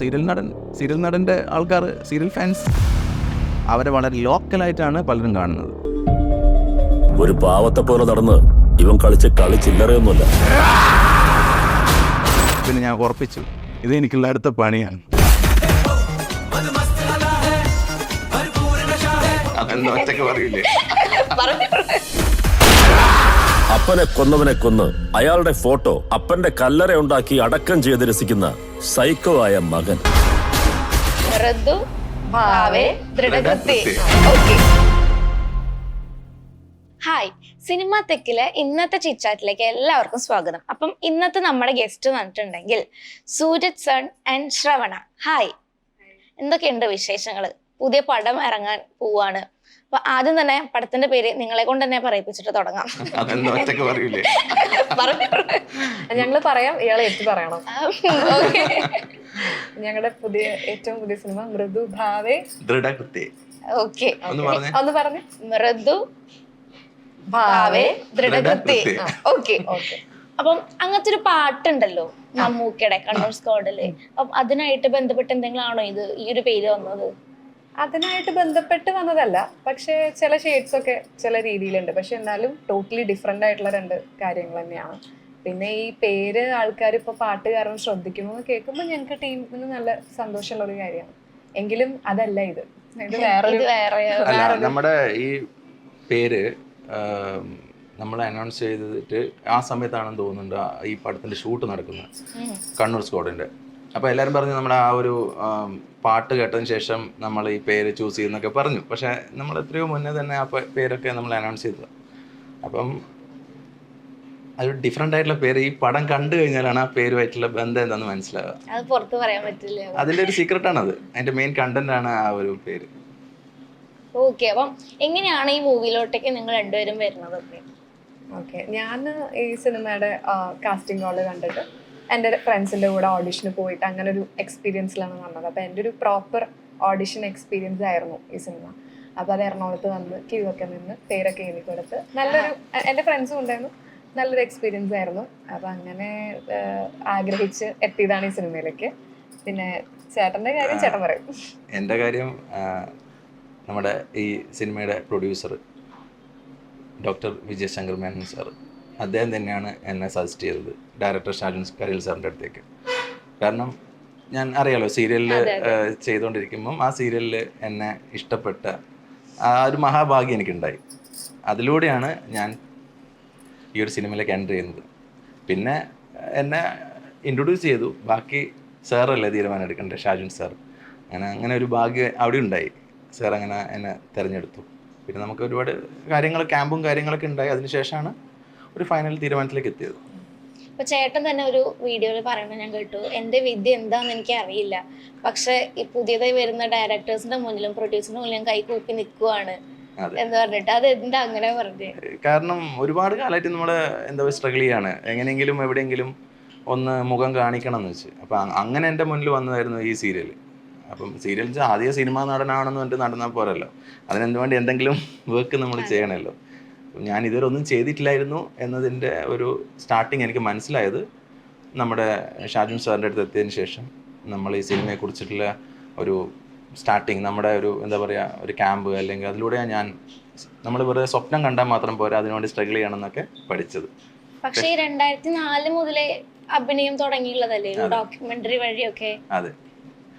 Serial നടൻ serial നടന്റെ ആൾക്കാർ സീരിയൽ ഫാൻസ് അവരെ വളരെ ലോക്കലായിട്ടാണ് പലരും കാണുന്നത്. ഒരു പാവത്തെ പോലെ നടന്ന് ഇവൻ കളിച്ച് കളി ചില്ലറയൊന്നുമല്ല പിന്നെ ഞാൻ ഉറപ്പിച്ചു ഇത് എനിക്കുള്ള അടുത്ത പണിയാണ്. അതെന്താ ഒറ്റയ്ക്ക് പറയില്ലേ അപ്പനെ കൊന്നവനെ കൊന്ന് അയാളുടെ ഫോട്ടോ അപ്പന്റെ കല്ലറ ഉണ്ടാക്കി അടക്കം ചെയ്ത് രസിക്കുന്ന സൈക്കോ ആയ മകൻ. ഹായ് സിനിമ തെക്കിലെ ഇന്നത്തെ ചിറ്റാറ്റിലേക്ക് എല്ലാവർക്കും സ്വാഗതം. അപ്പം ഇന്നത്തെ നമ്മുടെ ഗസ്റ്റ് വന്നിട്ടുണ്ടെങ്കിൽ Sooraj sun and Shravana. Hi. എന്തൊക്കെയുണ്ട് വിശേഷങ്ങൾ പുതിയ പടം ഇറങ്ങാൻ പോവാണ്. അപ്പൊ ആദ്യം തന്നെ പടത്തിന്റെ പേര് നിങ്ങളെ കൊണ്ട് തന്നെ പറയിപ്പിച്ചിട്ട് തുടങ്ങാം. ഒറ്റയ്ക്ക് ഞങ്ങൾ പറയാം ഇയാളെ ഏറ്റു പറയണം. ഓക്കെ. ഞങ്ങളുടെ പുതിയ ഏറ്റവും പുതിയ സിനിമ മൃദു ഭാവേ. ദൃഢകൃത്യ. ഓക്കെ. ഒന്ന് പറഞ്ഞു. മൃദു ഭാവേ ദൃഢകൃത്യ. Okay okay. അപ്പം അങ്ങനത്തെ ഒരു പാട്ടുണ്ടല്ലോ മമ്മൂക്കയുടെ കണ്ണൂർ സ്കോഡിൽ. അപ്പം അതിനായിട്ട് ബന്ധപ്പെട്ട് എന്തെങ്കിലും ആണോ ഇത് ഈ ഒരു പേര് വന്നത്? അതിനായിട്ട് ബന്ധപ്പെട്ട് വന്നതല്ല. പക്ഷേ ചില ഷെയ്ഡ്സ് ഒക്കെ ചില രീതിയിലുണ്ട്. പക്ഷെ എന്നാലും ടോട്ടലി ഡിഫറെന്റ് ആയിട്ടുള്ള രണ്ട് കാര്യങ്ങൾ തന്നെയാണ്. പിന്നെ ഈ പേര് ആൾക്കാർ ഇപ്പോൾ പാട്ടുകാരൻ കാരണം ശ്രദ്ധിക്കുന്നു എന്ന് കേൾക്കുമ്പോൾ ഞങ്ങൾക്ക് ടീമിന് നല്ല സന്തോഷമുള്ള ഒരു കാര്യമാണ്. എങ്കിലും അതല്ല ഇത്. ഇത് വേറെ നമ്മുടെ ഈ പേര് നമ്മൾ അനൗൺസ് ചെയ്തിട്ട് ആ സമയത്താണെന്ന് തോന്നുന്നുണ്ട് ഈ പടത്തിന്റെ ഷൂട്ട് നടക്കുന്നത്. കണ്ണൂർ സ്ക്വാഡിന്റെ അപ്പോൾ എല്ലാവരും പറഞ്ഞു നമ്മുടെ ആ ഒരു പാട്ട് കേട്ടതിന് ശേഷം നമ്മൾ ഈ പേര് ചൂസ് ചെയ്യുന്നൊക്കെ പറഞ്ഞു. പക്ഷെ നമ്മൾ എത്രയോ മുന്നേ തന്നെ ആ പേരൊക്കെ നമ്മൾ അനൗൺസ് ചെയ്തത്. അപ്പം അതൊരു ഡിഫറെന്റ് ആയിട്ടുള്ള പേര്. ഈ പടം കണ്ടു കഴിഞ്ഞാലാണ് ആ പേരുമായിട്ടുള്ള ബന്ധം എന്താന്ന് മനസ്സിലാവുക. അത് പുറത്ത് പറയാൻ പറ്റില്ല. അതിന്റെ ഒരു സീക്രട്ടാണ് അത് അതിന്റെ മെയിൻ കണ്ടന്റ് ആണ് ആ ഒരു പേര്. ഓക്കെ അപ്പം എങ്ങനെയാണ് ഈ മൂവിയിലോട്ടേക്ക് നിങ്ങൾ രണ്ടുപേരും വരുന്നത്? ഓക്കെ ഞാൻ ഈ സിനിമയുടെ കാസ്റ്റിംഗ് കോൾ കണ്ടിട്ട് എന്റെ ഫ്രണ്ട്സിന്റെ കൂടെ ഓഡിഷന് പോയിട്ട് അങ്ങനെ ഒരു എക്സ്പീരിയൻസിലാണ് വന്നത്. അപ്പോൾ എന്റെ ഒരു പ്രോപ്പർ ഓഡിഷൻ എക്സ്പീരിയൻസ് ആയിരുന്നു ഈ സിനിമ അപ്പോൾ അത് എറണാകുളത്ത് വന്ന് കിഴിവൊക്കെ നിന്ന് പേരൊക്കെ എഴുതി കൊടുത്ത് നല്ലൊരു എന്റെ ഫ്രണ്ട്സും ഉണ്ടായിരുന്നു. നല്ലൊരു എക്സ്പീരിയൻസ് ആയിരുന്നു. അപ്പോൾ അങ്ങനെ ആഗ്രഹിച്ച് എത്തിയതാണ് ഈ സിനിമയിലേക്ക് പിന്നെ ചേട്ടന്റെ കാര്യം ചേട്ടൻ പറയും. എന്റെ കാര്യം നമ്മുടെ ഈ സിനിമയുടെ producer doctor Vijayashankar Menon sir അദ്ദേഹം തന്നെയാണ് എന്നെ സജസ്റ്റ് ചെയ്തത്. ഡയറക്ടർ ഷാജുൻ കരീൽ സാറിന്റെ അടുത്തേക്ക്. കാരണം ഞാൻ അറിയാലോ സീരിയലിൽ ചെയ്തുകൊണ്ടിരിക്കുമ്പം ആ സീരിയലിൽ എന്നെ ഇഷ്ടപ്പെട്ട ആ ഒരു മഹാഭാഗ്യം എനിക്കുണ്ടായി. അതിലൂടെയാണ് ഞാൻ ഈ ഒരു സിനിമയിലേക്ക് എന്റർ ചെയ്യുന്നത്. പിന്നെ എന്നെ ഇൻട്രൊഡ്യൂസ് ചെയ്തു. ബാക്കി സാറല്ലേ തീരുമാനം എടുക്കണ്ടേ ഷാജുൻ സാർ അങ്ങനെ അങ്ങനെ ഒരു ഭാഗ്യം അവിടെ ഉണ്ടായി. സാർ അങ്ങനെ എന്നെ തിരഞ്ഞെടുത്തു. പിന്നെ നമുക്ക് ഒരുപാട് കാര്യങ്ങൾ ക്യാമ്പും കാര്യങ്ങളൊക്കെ ഉണ്ടായി. അതിനുശേഷമാണ് ഒരു ഫൈനൽ തീരുമാനത്തിലേക്ക് എത്തിയത്. ഇപ്പൊ ചേട്ടൻ തന്നെ ഒരു വീഡിയോയിൽ പറയുന്നത് ഞാൻ കേട്ടു. എന്റെ വിദ്യ എന്താന്ന് എനിക്ക് അറിയില്ല പക്ഷെ ഈ പുതിയതായി വരുന്ന ഡയറക്ടേഴ്സിന്റെ മുന്നിലും പ്രൊഡ്യൂസറിന്റെ മുന്നിലും കൈ കൂപ്പി നിൽക്കുവാണ് എന്ന് പറഞ്ഞിട്ട്. അത് എന്താ അങ്ങനെ പറഞ്ഞത് കാരണം ഒരുപാട് കാലമായിട്ട് നമ്മൾ എന്താ പറയുക സ്ട്രഗിൾ ചെയ്യാണ്. എങ്ങനെയെങ്കിലും എവിടെയെങ്കിലും ഒന്ന് മുഖം കാണിക്കണം എന്ന് വെച്ച്. അപ്പം അങ്ങനെ എന്റെ മുന്നിൽ വന്നതായിരുന്നു ഈ സീരിയൽ അപ്പം സീരിയൽ ആദ്യ സിനിമാ നടനാണെന്ന് പറഞ്ഞിട്ട് നടന്നാൽ പോരല്ലോ. അതിനെന്ത് വേണ്ടി എന്തെങ്കിലും വർക്ക് നമ്മൾ ചെയ്യണമല്ലോ ഞാൻ ഇതുവരെ ഒന്നും ചെയ്തിട്ടില്ലായിരുന്നു എന്നതിന്റെ ഒരു സ്റ്റാർട്ടിങ് എനിക്ക് മനസ്സിലായത് നമ്മുടെ ഷാജുൻ സാറിന്റെ അടുത്ത് എത്തിയതിന് ശേഷം. നമ്മൾ ഈ സിനിമയെക്കുറിച്ചിട്ടുള്ള ഒരു സ്റ്റാർട്ടിങ് നമ്മുടെ ഒരു എന്താ പറയുക ഒരു ക്യാമ്പ് അല്ലെങ്കിൽ അതിലൂടെ ഞാൻ നമ്മൾ വെറുതെ സ്വപ്നം കണ്ടാൽ മാത്രം പോരാ അതിനുവേണ്ടി സ്ട്രഗിൾ ചെയ്യണം എന്നൊക്കെ പഠിച്ചത്. പക്ഷേ രണ്ടായിരത്തി നാല് മുതലേ അഭിനയം തുടങ്ങിയുള്ളതല്ലേ? ഡോക്യുമെന്ററി വഴിയൊക്കെ. അതെ.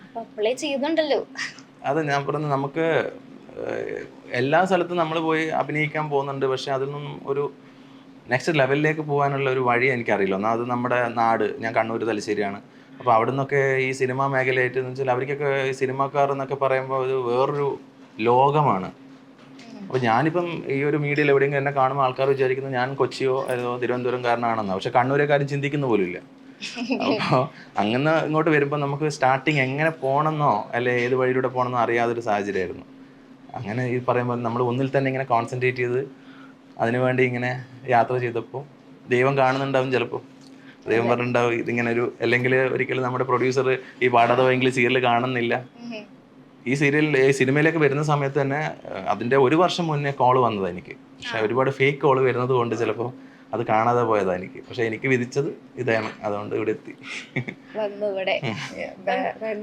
അപ്പൊ അപ്പോഴേ ചെയ്തുണ്ടല്ലോ. അതെ ഞാൻ പറഞ്ഞു നമുക്ക് എല്ലാ സ്ഥലത്തും നമ്മൾ പോയി അഭിനയിക്കാൻ പോകുന്നുണ്ട്. പക്ഷെ അതിൽ നിന്നും ഒരു നെക്സ്റ്റ് ലെവലിലേക്ക് പോകാനുള്ള ഒരു വഴി എനിക്കറിയില്ല. ഒന്നാ അത് നമ്മുടെ നാട്. ഞാൻ കണ്ണൂർ തലശ്ശേരിയാണ്. അപ്പോൾ അവിടെ നിന്നൊക്കെ ഈ സിനിമാ മേഖലയായിട്ട് എന്ന് വെച്ചാൽ അവർക്കൊക്കെ ഈ സിനിമാക്കാർ എന്നൊക്കെ പറയുമ്പോൾ ഒരു വേറൊരു ലോകമാണ്. അപ്പോൾ ഞാനിപ്പം ഈ ഒരു മീഡിയയിൽ എവിടെയെങ്കിലും എന്നെ കാണുമ്പോൾ ആൾക്കാർ വിചാരിക്കുന്നത് ഞാൻ കൊച്ചിയോ അതോ തിരുവനന്തപുരം കാരനാണെന്നോ പക്ഷെ കാര്യം ചിന്തിക്കുന്ന പോലുമില്ല. അപ്പോൾ അങ്ങനെ ഇങ്ങോട്ട് വരുമ്പോൾ നമുക്ക് സ്റ്റാർട്ടിങ് എങ്ങനെ പോകണമെന്നോ അല്ലെ ഏത് വഴിയിലൂടെ പോകണമെന്നോ അറിയാതൊരു സാഹചര്യമായിരുന്നു. അങ്ങനെ ഈ പറയുമ്പോൾ നമ്മൾ ഒന്നിൽ തന്നെ ഇങ്ങനെ കോൺസെൻട്രേറ്റ് ചെയ്ത് അതിനുവേണ്ടി ഇങ്ങനെ യാത്ര ചെയ്തപ്പോൾ ദൈവം കാണുന്നുണ്ടാവും ചിലപ്പോൾ ദൈവം പറഞ്ഞിട്ടുണ്ടാവും ഇതിങ്ങനെ ഒരു അല്ലെങ്കിൽ ഒരിക്കലും നമ്മുടെ പ്രൊഡ്യൂസർ ഈ പാടാതെ പോയെങ്കിൽ സീരിയൽ കാണുന്നില്ല. ഈ സീരിയൽ ഈ സിനിമയിലേക്ക് വരുന്ന സമയത്ത് തന്നെ അതിന്റെ ഒരു വർഷം മുന്നേ കോൾ വന്നതാണ് എനിക്ക്. പക്ഷെ ഒരുപാട് ഫേക്ക് കോൾ വരുന്നത് കൊണ്ട് ചിലപ്പോൾ അത് കാണാതെ പോയതാ എനിക്ക്. പക്ഷെ എനിക്ക് വിധിച്ചത് ഇതാണ് അതുകൊണ്ട് ഇവിടെ എത്തി. വന്നു ഇവിടെ.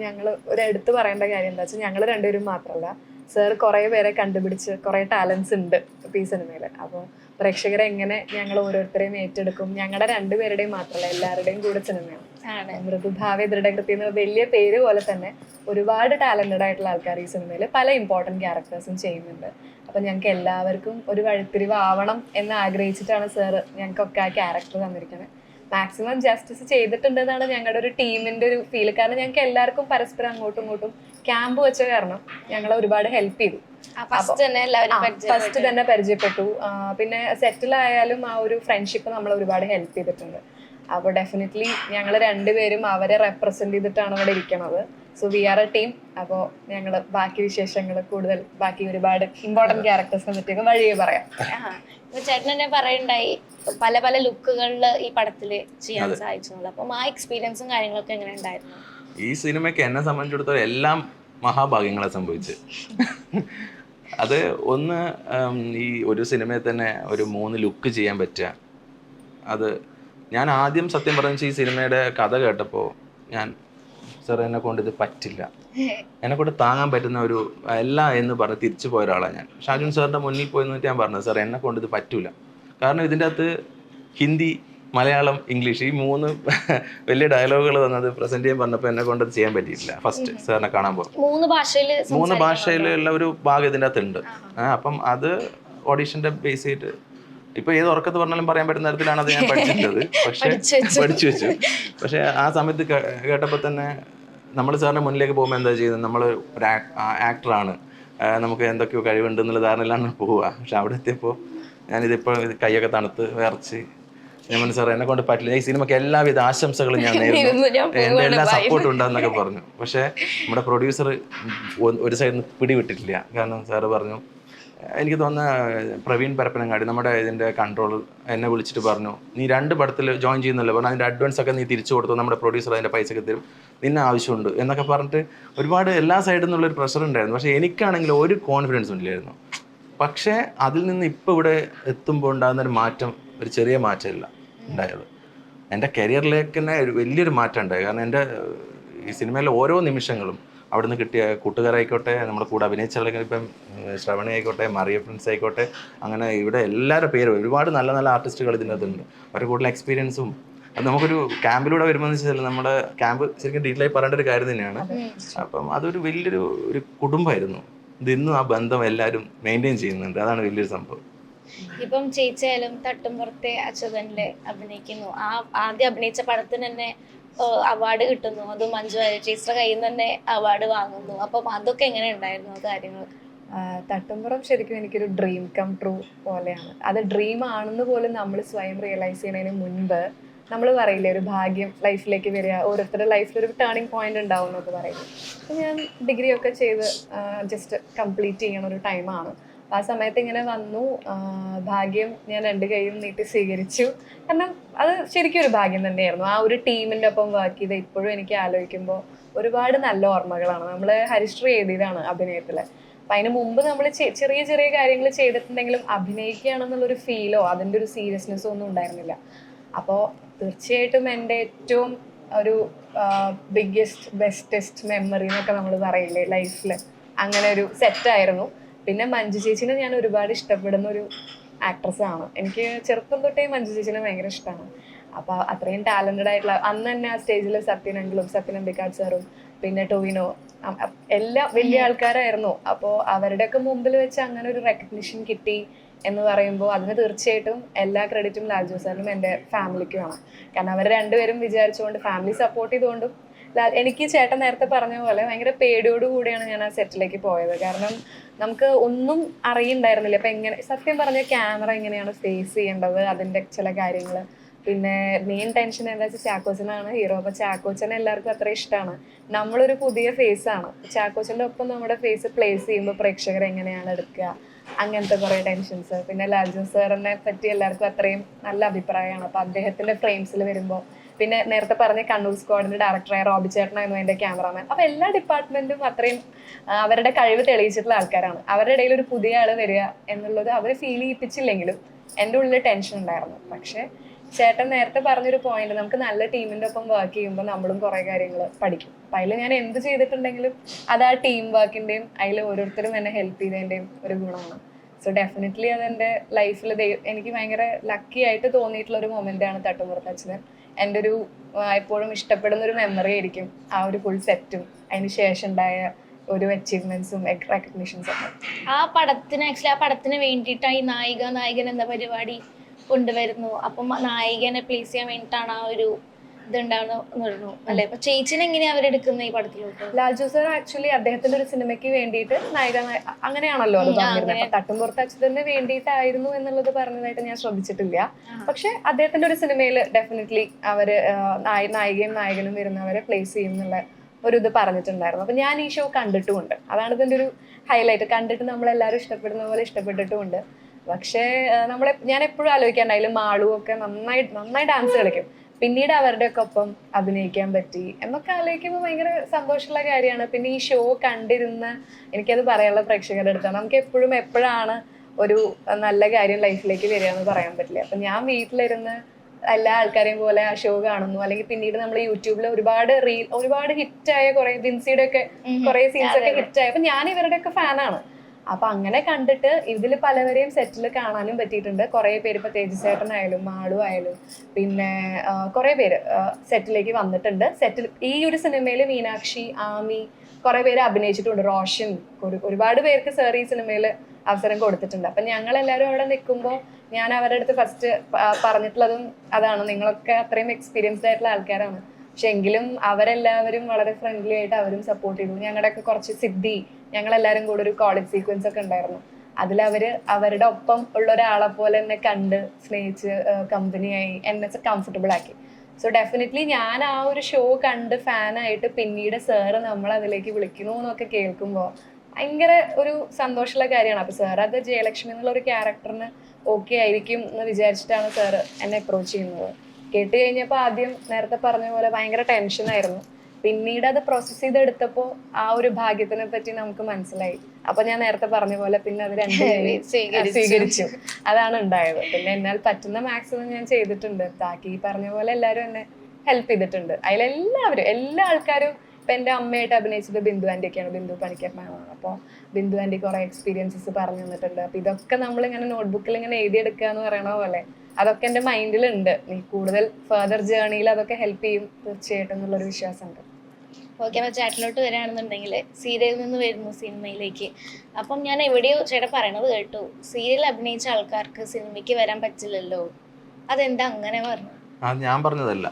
ഞങ്ങൾ ഒരു എടുത്തു പറയേണ്ട കാര്യം എന്താ വെച്ചാൽ ഞങ്ങൾ രണ്ടുപേരും മാത്രമല്ല സാർ കുറേ പേരെ കണ്ടുപിടിച്ച് കുറേ ടാലൻസ് ഉണ്ട് ഈ സിനിമയിൽ അപ്പോൾ പ്രേക്ഷകരെ എങ്ങനെ ഞങ്ങൾ ഓരോരുത്തരെയും ഏറ്റെടുക്കും? ഞങ്ങളുടെ രണ്ടുപേരുടെയും മാത്രമല്ല എല്ലാവരുടെയും കൂടെ സിനിമയാണ്. ആണ് മൃദുഭാവി ദൃഢകൃതി എന്ന വലിയ പേര് പോലെ തന്നെ ഒരുപാട് ടാലന്റഡ് ആയിട്ടുള്ള ആൾക്കാർ ഈ സിനിമയിൽ പല ഇമ്പോർട്ടന്റ് ക്യാരക്ടേഴ്സും ചെയ്യുന്നുണ്ട്. അപ്പം ഞങ്ങൾക്ക് എല്ലാവർക്കും ഒരു വഴിത്തിരിവ് ആവണം എന്ന് ആഗ്രഹിച്ചിട്ടാണ് സർ ഞങ്ങൾക്കൊക്കെ ആ ക്യാരക്ടർ തന്നിരിക്കുന്നത്. മാക്സിമം ജസ്റ്റിസ് ചെയ്തിട്ടുണ്ടെന്നാണ് ഞങ്ങളുടെ ഒരു ടീമിന്റെ ഒരു ഫീൽ കാരണം ഞങ്ങൾക്ക് എല്ലാവർക്കും പരസ്പരം അങ്ങോട്ടും ഇങ്ങോട്ടും ക്യാമ്പ് വെച്ച കാരണം ഞങ്ങളെ ഒരുപാട് ഹെൽപ്പ് ചെയ്തു. ഫസ്റ്റ് തന്നെ എല്ലാവരും ഫസ്റ്റ് തന്നെ പരിചയപ്പെട്ടു. പിന്നെ സെറ്റിൽ ആയാലും ആ ഒരു ഫ്രണ്ട്ഷിപ്പ് നമ്മൾ ഒരുപാട് ഹെൽപ്പ് ചെയ്തിട്ടുണ്ട്. അപ്പോൾ ഡെഫിനറ്റ്ലി ഞങ്ങൾ രണ്ടുപേരും അവരെ റെപ്രസെന്റ് ചെയ്തിട്ടാണ് അവിടെ ഇരിക്കണത്. So we are a team അപ്പോൾ ഞങ്ങൾ ബാക്കി വിശേഷങ്ങൾ കൂടുതൽ ബാക്കി ഒരുപാട് ഇമ്പോർട്ടന്റ് ക്യാരക്ടേഴ്സിനെ പറ്റിയൊക്കെ വഴിയെ പറയാം. ഇപ്പൊ ചേട്ടൻ തന്നെ പറയണ്ടായി പല പല ലുക്കുകളിൽ ഈ പടത്തിൽ ചെയ്യാൻ സാധിച്ചു. അപ്പം ആ എക്സ്പീരിയൻസും കാര്യങ്ങളൊക്കെ എങ്ങനെ ഉണ്ടായിരുന്നു? ഈ സിനിമയ്ക്ക് എന്നെ സംബന്ധിച്ചിടത്തോളം എല്ലാം മഹാഭാഗ്യങ്ങളെ സംഭവിച്ച്. അത് ഒന്ന് ഈ ഒരു സിനിമയിൽ തന്നെ ഒരു മൂന്ന് ലുക്ക് ചെയ്യാൻ പറ്റുക. അത് ഞാൻ ആദ്യം സത്യം പറഞ്ഞു ഈ സിനിമയുടെ കഥ കേട്ടപ്പോൾ ഞാൻ സാർ എന്നെ കൊണ്ട് ഇത് പറ്റില്ല. എന്നെ കൊണ്ട് താങ്ങാൻ പറ്റുന്ന ഒരു അല്ല എന്ന് പറഞ്ഞ് തിരിച്ചു പോയ ഒരാളാണ് ഞാൻ. ഷാജുൻ സാറിന്റെ മുന്നിൽ പോയി നിന്നിട്ട് ഞാൻ പറഞ്ഞത് സാർ എന്നെ കൊണ്ട് ഇത് പറ്റൂല. കാരണം ഇതിന്റെ അകത്ത് ഹിന്ദി മലയാളം ഇംഗ്ലീഷ് ഈ മൂന്ന് വലിയ ഡയലോഗുകൾ തന്നത് പ്രസന്റ് ചെയ്യാൻ പറഞ്ഞപ്പോൾ എന്നെ കൊണ്ട് ചെയ്യാൻ പറ്റിയിട്ടില്ല. ഫസ്റ്റ് സാറിനെ കാണാൻ പോകും മൂന്ന് ഭാഷയിൽ മൂന്ന് ഭാഷയിലുള്ള ഒരു ഭാഗം ഇതിന്റെ അകത്തുണ്ട് അപ്പം അത് ഓഡീഷന്റെ ബേസ് ചെയ്തിട്ട് ഇപ്പൊ ഏത് ഉറക്കത്ത് പറഞ്ഞാലും പറയാൻ പറ്റുന്ന തരത്തിലാണ് അത് ഞാൻ പഠിച്ചിട്ടുള്ളത് പക്ഷെ പഠിച്ചു വെച്ചു. പക്ഷെ ആ സമയത്ത് കേട്ടപ്പോൾ തന്നെ നമ്മൾ സാറിന്റെ മുന്നിലേക്ക് പോകുമ്പോൾ എന്താ ചെയ്യുന്നത്? നമ്മൾ ഒരു ആക്ടറാണ് നമുക്ക് എന്തൊക്കെയോ കഴിവുണ്ട് എന്നുള്ള ധാരണയിലാണ് പോവുക. പക്ഷെ അവിടെ എത്തിയപ്പോൾ ഞാനിതിപ്പോൾ കൈയൊക്കെ തണുത്ത് വിറച്ച് ഞാൻ സാർ എന്നെ കൊണ്ട് പറ്റില്ല. ഈ സിനിമയ്ക്ക് എല്ലാവിധ ആശംസകളും ഞാൻ എന്റെ എല്ലാ സപ്പോർട്ടും ഉണ്ടെന്നൊക്കെ പറഞ്ഞു. പക്ഷെ നമ്മുടെ പ്രൊഡ്യൂസർ ഒരു സൈഡിൽ നിന്ന് പിടിവിട്ടിട്ടില്ല. കാരണം സാറ് പറഞ്ഞു എനിക്ക് തോന്നുന്ന പ്രവീൺ പരപ്പനങ്ങാടി നമ്മുടെ ഇതിന്റെ കൺട്രോൾ എന്നെ വിളിച്ചിട്ട് പറഞ്ഞു നീ രണ്ട് പടത്തിൽ ജോയിൻ ചെയ്യുന്നല്ലോ പറഞ്ഞു അതിന്റെ അഡ്വാൻസ് ഒക്കെ നീ തിരിച്ചു കൊടുത്തു നമ്മുടെ പ്രൊഡ്യൂസർ അതിന്റെ പൈസ ഒക്കെ തരും. നിന്നെ ആവശ്യമുണ്ട്. എന്നൊക്കെ പറഞ്ഞിട്ട് ഒരുപാട് എല്ലാ സൈഡിൽ നിന്നുള്ള ഒരു പ്രഷർ ഉണ്ടായിരുന്നു. പക്ഷെ എനിക്കാണെങ്കിൽ ഒരു കോൺഫിഡൻസും ഇല്ലായിരുന്നു. പക്ഷേ അതിൽ നിന്ന് ഇപ്പോൾ ഇവിടെ എത്തുമ്പോൾ ഉണ്ടാകുന്ന ഒരു മാറ്റം ഒരു ചെറിയ മാറ്റമില്ല. ഉണ്ടായത്. എന്റെ കരിയറിലേക്ക് തന്നെ ഒരു വലിയൊരു മാറ്റം ഉണ്ടായി. കാരണം എന്റെ ഈ സിനിമയിലെ ഓരോ നിമിഷങ്ങളും അവിടുന്ന് കിട്ടിയ കൂട്ടുകാരായിക്കോട്ടെ നമ്മുടെ കൂടെ അഭിനയിച്ചാലും ഇപ്പം ശ്രവണി ആയിക്കോട്ടെ മറിയ ഫ്രണ്ട്സ് ആയിക്കോട്ടെ അങ്ങനെ ഇവിടെ എല്ലാവരുടെ പേരും ഒരുപാട് നല്ല നല്ല ആർട്ടിസ്റ്റുകൾ ഇതിനകത്തുണ്ട് അവരുടെ കൂടുതൽ എക്സ്പീരിയൻസും അത് നമുക്കൊരു ക്യാമ്പിലൂടെ വരുമ്പോൾ വെച്ചാൽ നമ്മുടെ ക്യാമ്പ് ശരിക്കും ഡീറ്റെയിൽ ആയി പറയേണ്ട ഒരു കാര്യം തന്നെയാണ്. അപ്പം അതൊരു വലിയൊരു ഒരു കുടുംബമായിരുന്നു. ഇത് ഇന്നും ആ ബന്ധം എല്ലാവരും മെയിന്റെയിൻ ചെയ്യുന്നുണ്ട്. അതാണ് വലിയൊരു സംഭവം. ഇപ്പം ചേച്ചിയായാലും തട്ടുംപുറത്തെ അച്യുതനിൽ അഭിനയിക്കുന്നു. ആ ആദ്യം അഭിനയിച്ച പടത്തിന് തന്നെ അവാർഡ് കിട്ടുന്നു. അത് മഞ്ജു വാര്യർ ചേച്ചിയുടെ കയ്യിൽ നിന്ന് തന്നെ അവാർഡ് വാങ്ങുന്നു. അപ്പം അതൊക്കെ എങ്ങനെ ഉണ്ടായിരുന്നു ആ, തട്ടുംപുറം ശരിക്കും എനിക്കൊരു ഡ്രീം കം ട്രൂ പോലെയാണ്. അത് ഡ്രീം ആണെന്ന് പോലും നമ്മൾ സ്വയം റിയലൈസ് ചെയ്യുന്നതിന് മുൻപ് നമ്മൾ പറയില്ലേ ഒരു ഭാഗ്യം ലൈഫിലേക്ക് വരിക. ഓരോരുത്തരുടെ ലൈഫിൽ ഒരു ടേണിംഗ് പോയിന്റ് ഉണ്ടാവും എന്നൊക്കെ പറയില്ലേ ഞാൻ ഡിഗ്രി ഒക്കെ ചെയ്ത് ജസ്റ്റ് കംപ്ലീറ്റ് ചെയ്യണ ഒരു ടൈമാണ് ആ സമയത്ത് ഇങ്ങനെ വന്നു. ഭാഗ്യം ഞാൻ രണ്ട് കൈയും നീട്ടി സ്വീകരിച്ചു. കാരണം അത് ശരിക്കും ഒരു ഭാഗ്യം തന്നെയായിരുന്നു. ആ ഒരു ടീമിന്റെ ഒപ്പം വർക്ക് ചെയ്ത് ഇപ്പോഴും എനിക്ക് ആലോചിക്കുമ്പോൾ ഒരുപാട് നല്ല ഓർമ്മകളാണ്. നമ്മൾ ഹരിസ്റ്ററി എഴുതിയതാണ് അഭിനയത്തിൽ അപ്പം അതിന് മുമ്പ് നമ്മൾ ചെറിയ ചെറിയ കാര്യങ്ങൾ ചെയ്തിട്ടുണ്ടെങ്കിലും അഭിനയിക്കുകയാണെന്നുള്ളൊരു ഫീലോ അതിന്റെ ഒരു സീരിയസ്നെസ്സോ ഒന്നും ഉണ്ടായിരുന്നില്ല. അപ്പോൾ തീർച്ചയായിട്ടും എന്റെ ഏറ്റവും ഒരു ബിഗ്ഗസ്റ്റ് ബെസ്റ്റസ്റ്റ് മെമ്മറി എന്നൊക്കെ നമ്മൾ പറയില്ലേ ലൈഫിൽ അങ്ങനെ ഒരു സെറ്റായിരുന്നു പിന്നെ മഞ്ജു ചേച്ചിനെ ഞാൻ ഒരുപാട് ഇഷ്ടപ്പെടുന്ന ഒരു ആക്ട്രസ് ആണ്. എനിക്ക് ചെറുപ്പം തൊട്ടേ മഞ്ജു ചേച്ചിനെ ഭയങ്കര ഇഷ്ടമാണ് അപ്പൊ അത്രയും ടാലന്റഡ് ആയിട്ടുള്ള അന്ന് തന്നെ ആ സ്റ്റേജിൽ സത്യൻ അങ്കിളും സത്യൻ അംബിക്കാട് സാറും പിന്നെ ടോവിനോ എല്ലാം വലിയ ആൾക്കാരായിരുന്നു. അപ്പോൾ അവരുടെയൊക്കെ മുമ്പിൽ വെച്ച് അങ്ങനെ ഒരു റെക്കഗ്നിഷൻ കിട്ടി എന്ന് പറയുമ്പോൾ അതിന് തീർച്ചയായിട്ടും എല്ലാ ക്രെഡിറ്റും ലാൽജു സാറിനും എന്റെ ഫാമിലിക്കുമാണ് കാരണം അവർ രണ്ടുപേരും വിചാരിച്ചുകൊണ്ട് ഫാമിലി സപ്പോർട്ട് ചെയ്തുകൊണ്ടും എനിക്ക് ചേട്ടൻ നേരത്തെ പറഞ്ഞ പോലെ ഭയങ്കര പേടിയോട് കൂടിയാണ് ഞാൻ ആ സെറ്റിലേക്ക് പോയത്. കാരണം നമുക്ക് ഒന്നും അറിയണ്ടായിരുന്നില്ല. അപ്പം എങ്ങനെ സത്യം പറഞ്ഞ ക്യാമറ എങ്ങനെയാണ് ഫേസ് ചെയ്യേണ്ടത് അതിന്റെ ചില കാര്യങ്ങൾ പിന്നെ മെയിൻ ടെൻഷൻ എന്താ വെച്ചാൽ ചാക്കോച്ചനാണ് ഹീറോ അപ്പോൾ ചാക്കോച്ചൻ എല്ലാവർക്കും അത്ര ഇഷ്ടമാണ് നമ്മളൊരു പുതിയ ഫേസ് ആണ്. ചാക്കോച്ചന്റെ ഒപ്പം നമ്മുടെ ഫേസ് പ്ലേസ് ചെയ്യുമ്പോൾ പ്രേക്ഷകർ എങ്ങനെയാണ് എടുക്കുക? അങ്ങനത്തെ കുറേ ടെൻഷൻസ് പിന്നെ ലാൽജു സാറിനെ പറ്റി എല്ലാവർക്കും അത്രയും നല്ല അഭിപ്രായമാണ്. അപ്പോൾ അദ്ദേഹത്തിന്റെ ഫ്രെയിംസിൽ വരുമ്പോൾ പിന്നെ നേരത്തെ പറഞ്ഞ കണ്ണൂർ സ്ക്വാഡിന്റെ ഡയറക്ടറായ റോബി ചേട്ടനായിരുന്നു എന്റെ ക്യാമറാമാൻ. അപ്പോൾ എല്ലാ ഡിപ്പാർട്ട്മെന്റും അത്രയും അവരുടെ കഴിവ് തെളിയിച്ചിട്ടുള്ള ആൾക്കാരാണ്. അവരുടെ ഇടയിൽ ഒരു പുതിയ ആൾ വരിക എന്നുള്ളത് അവരെ ഫീൽ ചെയ്യിപ്പിച്ചില്ലെങ്കിലും എന്റെ ഉള്ളിൽ ടെൻഷൻ ഉണ്ടായിരുന്നു. പക്ഷെ ചേട്ടൻ നേരത്തെ പറഞ്ഞൊരു പോയിന്റ് നമുക്ക് നല്ല ടീമിന്റെ ഒപ്പം വർക്ക് ചെയ്യുമ്പോൾ നമ്മളും കുറേ കാര്യങ്ങൾ പഠിക്കും. അപ്പം അതിൽ ഞാൻ എന്ത് ചെയ്തിട്ടുണ്ടെങ്കിലും അത് ആ ടീം വർക്കിന്റെയും അതിൽ ഓരോരുത്തരും എന്നെ ഹെൽപ്പ് ചെയ്തതിന്റെയും ഒരു ഗുണമാണ്. സോ ഡെഫിനറ്റ്ലി അതെന്റെ ലൈഫിൽ എനിക്ക് ഭയങ്കര ലക്കി ആയിട്ട് തോന്നിയിട്ടുള്ള ഒരു മൊമെന്റ് ആണ് തട്ടുമുറത്തച്ഛൻ എന്റെ ഒരു എപ്പോഴും ഇഷ്ടപ്പെടുന്ന ഒരു മെമ്മറി ആയിരിക്കും ആ ഒരു ഫുൾ സെറ്റും അതിന് ശേഷം ഉണ്ടായ ഒരു അച്ചീവ്മെന്റ്സും റെക്കഗ്നീഷൻസും ഒക്കെ. ആ പടത്തിന് ആക്ച്വലി ആ പടത്തിന് വേണ്ടിയിട്ടായി നായിക നായകൻ എന്ന പരിപാടി കൊണ്ടുവരുന്നു. അപ്പം നായികനെ പ്ലേസ് ചെയ്യാൻ വേണ്ടിയിട്ടാണ് ആ ഒരു ഇതുണ്ടാവുന്ന പറഞ്ഞു. അല്ലെ? അപ്പൊ ചേച്ചിനെ എങ്ങനെയാ അവരെടുക്കുന്നത് ഈ പടത്തിലോട്ട്? ലാൽജു സർ ആക്ച്വലി അദ്ദേഹത്തിന്റെ ഒരു സിനിമയ്ക്ക് വേണ്ടിയിട്ട് നായിക അങ്ങനെയാണല്ലോ അത് പറഞ്ഞിരുന്നത് തട്ടും അപ്പൊ തട്ടുംപുറത്ത് അച്യുതന് വേണ്ടിയിട്ടായിരുന്നു എന്നുള്ളത് പറഞ്ഞതായിട്ട് ഞാൻ ശ്രദ്ധിച്ചിട്ടില്ല. പക്ഷെ അദ്ദേഹത്തിന്റെ ഒരു സിനിമയിൽ ഡെഫിനറ്റ്ലി അവർ നായ- നായികയും നായകനും വരുന്നവരെ പ്ലേസ് ചെയ്യും എന്നുള്ള ഒരു ഇത് പറഞ്ഞിട്ടുണ്ടായിരുന്നു. അപ്പൊ ഞാൻ ഈ ഷോ കണ്ടിട്ടുമുണ്ട്. അതാണ് ഇതിന്റെ ഒരു ഹൈലൈറ്റ് കണ്ടിട്ട് നമ്മളെല്ലാവരും ഇഷ്ടപ്പെടുന്ന പോലെ ഇഷ്ടപ്പെട്ടിട്ടുമുണ്ട്. പക്ഷേ നമ്മളെ ഞാൻ എപ്പോഴും ആലോചിക്കാണ്ടായാലും അതിൽ ഒക്കെ നന്നായി നന്നായി ഡാൻസ് കളിക്കും. പിന്നീട് അവരുടെ ഒക്കെ ഒപ്പം അഭിനയിക്കാൻ പറ്റി എന്നൊക്കെ ആലോചിക്കുമ്പോൾ ഭയങ്കര സന്തോഷമുള്ള കാര്യമാണ്. പിന്നെ ഈ ഷോ കണ്ടിരുന്ന എനിക്കത് പറയാനുള്ള പ്രേക്ഷകരുടെ അടുത്താണ്. നമുക്ക് എപ്പോഴും എപ്പോഴാണ് ഒരു നല്ല കാര്യം ലൈഫിലേക്ക് വരിക എന്ന് പറയാൻ പറ്റില്ല. അപ്പൊ ഞാൻ വീട്ടിലിരുന്ന് എല്ലാ ആൾക്കാരെയും പോലെ ആ ഷോ കാണുന്നു. അല്ലെങ്കിൽ പിന്നീട് നമ്മൾ യൂട്യൂബിൽ ഒരുപാട് റീൽ ഒരുപാട് ഹിറ്റായ കുറെ ബിൻസിയുടെ ഒക്കെ. കുറെ സീൻസ് ഒക്കെ ഹിറ്റായ. അപ്പൊ ഞാൻ ഇവരുടെ ഒക്കെ ഫാനാണ് അപ്പൊ അങ്ങനെ കണ്ടിട്ട് ഇതിൽ പലവരെയും സെറ്റിൽ കാണാനും പറ്റിയിട്ടുണ്ട്. കുറെ പേര് ഇപ്പൊ തേജസ്സേട്ടനായാലും മാളു ആയാലും. പിന്നെ കുറെ പേര് സെറ്റിലേക്ക് വന്നിട്ടുണ്ട്. സെറ്റിൽ ഈ ഒരു സിനിമയിൽ മീനാക്ഷി ആമി കുറെ പേര് അഭിനയിച്ചിട്ടുണ്ട്. റോഷൻ ഒരു- ഒരുപാട് പേർക്ക് സാർ ഈ സിനിമയിൽ അവസരം കൊടുത്തിട്ടുണ്ട്. അപ്പൊ ഞങ്ങൾ എല്ലാവരും അവിടെ നിൽക്കുമ്പോൾ ഞാൻ അവരുടെ അടുത്ത് ഫസ്റ്റ് പറഞ്ഞിട്ടുള്ളതും അതാണ്. നിങ്ങളൊക്കെ അത്രയും എക്സ്പീരിയൻസ്ഡ് ആയിട്ടുള്ള ആൾക്കാരാണ്. പക്ഷെ എങ്കിലും അവരെല്ലാവരും വളരെ ഫ്രണ്ട്ലി ആയിട്ട് അവരും സപ്പോർട്ട് ചെയ്തു. ഞങ്ങളുടെയൊക്കെ കുറച്ച് സിദ്ധി ഞങ്ങളെല്ലാവരും കൂടെ ഒരു കോളേജ് സീക്വൻസ് ഒക്കെ ഉണ്ടായിരുന്നു. അതിൽ അവർ അവരുടെ ഒപ്പം ഉള്ള ഒരാളെ പോലെ എന്നെ കണ്ട് സ്നേഹിച്ച് കമ്പനിയായി എന്നെ കംഫർട്ടബിൾ ആക്കി. സോ ഡെഫിനറ്റ്ലി ഞാൻ ആ ഒരു ഷോ കണ്ട് ഫാനായിട്ട് പിന്നീട് സാറ് നമ്മൾ അതിലേക്ക് വിളിക്കുന്നു എന്നൊക്കെ കേൾക്കുമ്പോൾ ഭയങ്കര ഒരു സന്തോഷമുള്ള കാര്യമാണ്. അപ്പോൾ സാർ അത് ജയലക്ഷ്മി എന്നുള്ള ഒരു ക്യാരക്ടറിന് ഓക്കെ ആയിരിക്കും എന്ന് വിചാരിച്ചിട്ടാണ് സാറ് എന്നെ അപ്രോച്ച് ചെയ്യുന്നത്. കേട്ട് കഴിഞ്ഞപ്പോൾ ആദ്യം നേരത്തെ പറഞ്ഞ പോലെ ഭയങ്കര ടെൻഷനായിരുന്നു പിന്നീട് അത് പ്രോസസ്സ് ചെയ്തെടുത്തപ്പോൾ ആ ഒരു ഭാഗ്യത്തിനെ പറ്റി നമുക്ക് മനസ്സിലായി. അപ്പൊ ഞാൻ നേരത്തെ പറഞ്ഞ പോലെ പിന്നെ അത് രണ്ടുപേരും സ്വീകരിച്ചു. അതാണ് ഉണ്ടായത്. പിന്നെ എന്നാൽ പറ്റുന്ന മാക്സിമം ഞാൻ ചെയ്തിട്ടുണ്ട്. ബാക്കി പറഞ്ഞ പോലെ എല്ലാവരും എന്നെ ഹെൽപ്പ് ചെയ്തിട്ടുണ്ട്. അതിലെല്ലാവരും എല്ലാ ആൾക്കാരും ഇപ്പൊ എന്റെ അമ്മയായിട്ട് അഭിനയിച്ചത് ബിന്ദു ആന്റിയൊക്കെയാണ് ബിന്ദു പണിക്കർ മാമാണ് അപ്പോൾ ബിന്ദു ആന്റി കുറെ എക്സ്പീരിയൻസസ് പറഞ്ഞു തന്നിട്ടുണ്ട്. അപ്പൊ ഇതൊക്കെ നമ്മൾ ഇങ്ങനെ നോട്ട്ബുക്കിൽ ഇങ്ങനെ എഴുതിയെടുക്കുക എന്ന് പറയണ പോലെ അതൊക്കെ എന്റെ മൈൻഡിലുണ്ട് നീ കൂടുതൽ ഫർദർ ജേർണിയിൽ അതൊക്കെ ഹെൽപ്പ് ചെയ്യും തീർച്ചയായിട്ടും എന്നുള്ളൊരു വിശ്വാസമുണ്ട്. ഓക്കെ അപ്പൊ ചേട്ടനോട്ട് വരികയാണെന്നുണ്ടെങ്കിൽ സീരിയലിൽ നിന്ന് വരുന്നു സിനിമയിലേക്ക്. അപ്പം ഞാൻ എവിടെയോ ചേട്ടൻ പറയണത് കേട്ടു. സീരിയൽ അഭിനയിച്ച ആൾക്കാർക്ക് സിനിമയ്ക്ക് വരാൻ പറ്റില്ലല്ലോ. അതെന്താ അങ്ങനെ പറഞ്ഞു അത് ഞാൻ പറഞ്ഞതല്ല.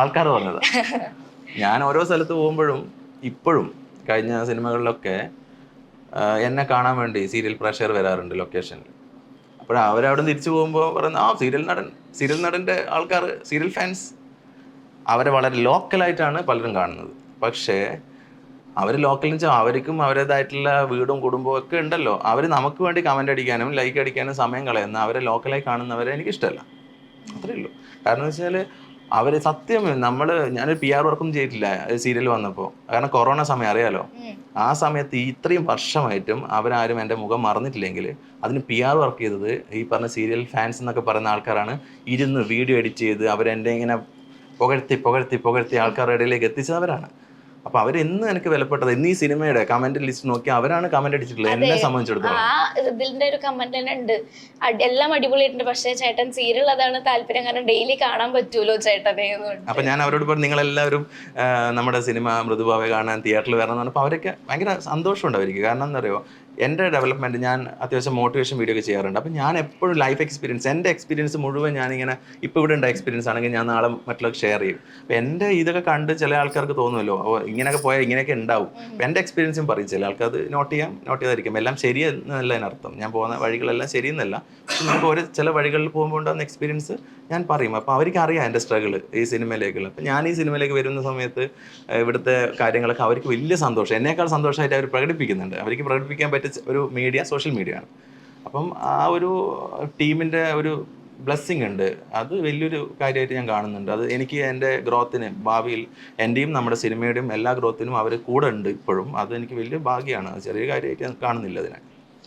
ആൾക്കാർ പറഞ്ഞത്. ഞാൻ ഓരോ സ്ഥലത്ത് പോകുമ്പോഴും ഇപ്പോഴും കഴിഞ്ഞ സിനിമകളിലൊക്കെ എന്നെ കാണാൻ വേണ്ടി സീരിയൽ പ്രഷർ വരാറുണ്ട് ലൊക്കേഷനിൽ. അപ്പോൾ അവരവിടെ തിരിച്ചു പോകുമ്പോൾ പറയുന്ന ആ സീരിയൽ നടൻ സീരിയൽ നടന്റെ ആൾക്കാർ സീരിയൽ ഫാൻസ്. അവരെ വളരെ ലോക്കലായിട്ടാണ് പലരും കാണുന്നത്. പക്ഷേ അവർ ലോക്കൽ വെച്ചാൽ അവർക്കും അവരുടേതായിട്ടുള്ള വീടും കുടുംബവും ഒക്കെ ഉണ്ടല്ലോ. അവർ നമുക്ക് വേണ്ടി കമന്റ് അടിക്കാനും ലൈക്ക് അടിക്കാനും സമയം കളയുന്ന അവരെ ലോക്കലായി കാണുന്നവരെ എനിക്കിഷ്ടമല്ല. അത്രയേ ഉള്ളൂ. കാരണം എന്ന് വെച്ചാൽ അവർ സത്യം നമ്മൾ ഞാനൊരു പി ആർ വർക്കും ചെയ്തിട്ടില്ല സീരിയൽ വന്നപ്പോൾ കാരണം കൊറോണ സമയം അറിയാലോ? ആ സമയത്ത് ഇത്രയും വർഷമായിട്ടും അവരാരും എന്റെ മുഖം മറന്നിട്ടില്ലെങ്കിൽ അതിന് പി ആർ വർക്ക് ചെയ്തത് ഈ പറഞ്ഞ സീരിയൽ ഫാൻസ് എന്നൊക്കെ പറയുന്ന ആൾക്കാരാണ്. ഇരുന്ന് വീഡിയോ എഡിറ്റ് ചെയ്ത് അവരെന്റെ ഇങ്ങനെ പുകഴ്ത്തി പുകഴ്ത്തി പുകഴ്ത്തി ആൾക്കാരുടെ ഇടയിലേക്ക് എത്തിച്ചത് അവരാണ്. അപ്പോൾ അവരെന്ന് എനിക്ക് വിലപ്പെട്ടത് ഇന്ന് ഈ സിനിമയുടെ കമന്റ് ലിസ്റ്റ് നോക്കി അവരാണ് കമന്റ് അടിച്ചിട്ടുള്ളത്. എന്നെ. സംബന്ധിച്ചിടത്തോളം. ആ ഇതിന്റെ ഒരു കമന്റ് തന്നെ ഉണ്ട്. അടി- എല്ലാം അടിപൊളിയായിട്ടുണ്ട്. പക്ഷേ ചേട്ടൻ സീരിയൽ അതാണ് താല്പര്യം. കാരണം ഡെയിലി കാണാൻ പറ്റൂലോ ചേട്ടനെ എന്ന് പറഞ്ഞിട്ട്. അപ്പം ഞാൻ അവരോട് പറഞ്ഞു നിങ്ങളെല്ലാവരും ആ, നമ്മുടെ സിനിമ മൃദുഭാവെ കാണാൻ തിയേറ്ററിൽ വരണം എന്ന് പറഞ്ഞപ്പോൾ അവരൊക്കെ ഭയങ്കര സന്തോഷമുണ്ട് അവർക്ക്. കാരണം എന്താ പറയുക എന്റെ ഡെവലപ്മെന്റ് ഞാൻ അത്യാവശ്യം മോട്ടിവേഷൻ വീഡിയോ ഒക്കെ ചെയ്യാറുണ്ട്. അപ്പം ഞാൻ എപ്പോഴും ലൈഫ് എക്സ്പീരിയൻസ് എന്റെ എക്സ്പീരിയൻസ് മുഴുവൻ ഞാനിങ്ങനെ ഇപ്പോൾ ഇവിടെ ഉണ്ടായ എക്സ്പീരിയൻസ് ആണെങ്കിൽ ഞാൻ നാളെ മറ്റുള്ളവർക്ക് ഷെയർ ചെയ്യും. അപ്പം എന്റെ ഇതൊക്കെ കണ്ട് ചില ആൾക്കാർക്ക് തോന്നുമല്ലോ അപ്പോൾ ഇങ്ങനെയൊക്കെ പോയാൽ ഇങ്ങനെയൊക്കെ ഉണ്ടാവും. അപ്പം എന്റെ എക്സ്പീരിയൻസും പറയും ചില ആൾക്കാർ അത് നോട്ട് ചെയ്യാം നോട്ട് ചെയ്തായിരിക്കും എല്ലാം ശരിയെന്നല്ല അതിനർത്ഥം. ഞാൻ പോകുന്ന വഴികളെല്ലാം ശരിയെന്നല്ല. നമുക്ക് ഓരോ ചില വഴികളിൽ പോകുമ്പോൾ ഉണ്ടാകുന്ന എക്സ്പീരിയൻസ് ഞാൻ പറയും അപ്പോൾ അവർക്ക് അറിയാം എന്റെ സ്ട്രഗിൾ ഈ സിനിമയിലേക്കുള്ള അപ്പം ഞാൻ ഈ സിനിമയിലേക്ക് വരുന്ന സമയത്ത് ഇവിടുത്തെ കാര്യങ്ങളൊക്കെ അവർക്ക് വലിയ സന്തോഷം. എന്നേക്കാൾ സന്തോഷമായിട്ട് അവർ പ്രകടിപ്പിക്കുന്നുണ്ട്. അവർക്ക് പ്രകടിപ്പിക്കാൻ പറ്റിയ ഒരു മീഡിയ സോഷ്യൽ മീഡിയ ആണ്. അപ്പം ആ ഒരു ടീമിന്റെ ഒരു ബ്ലെസ്സിങ് ഉണ്ട്. അത് വലിയൊരു കാര്യമായിട്ട് ഞാൻ കാണുന്നുണ്ട്. അത് എനിക്ക് എന്റെ ഗ്രോത്തിന് ഭാവിയിൽ എന്റെയും നമ്മുടെ സിനിമയുടെയും എല്ലാ ഗ്രോത്തിനും അവർ കൂടെ ഉണ്ട് ഇപ്പോഴും. അത് എനിക്ക് വലിയ ഭാഗ്യമാണ്. ചെറിയ കാര്യമായിട്ട് ഞാൻ കാണുന്നില്ല അതിനെ.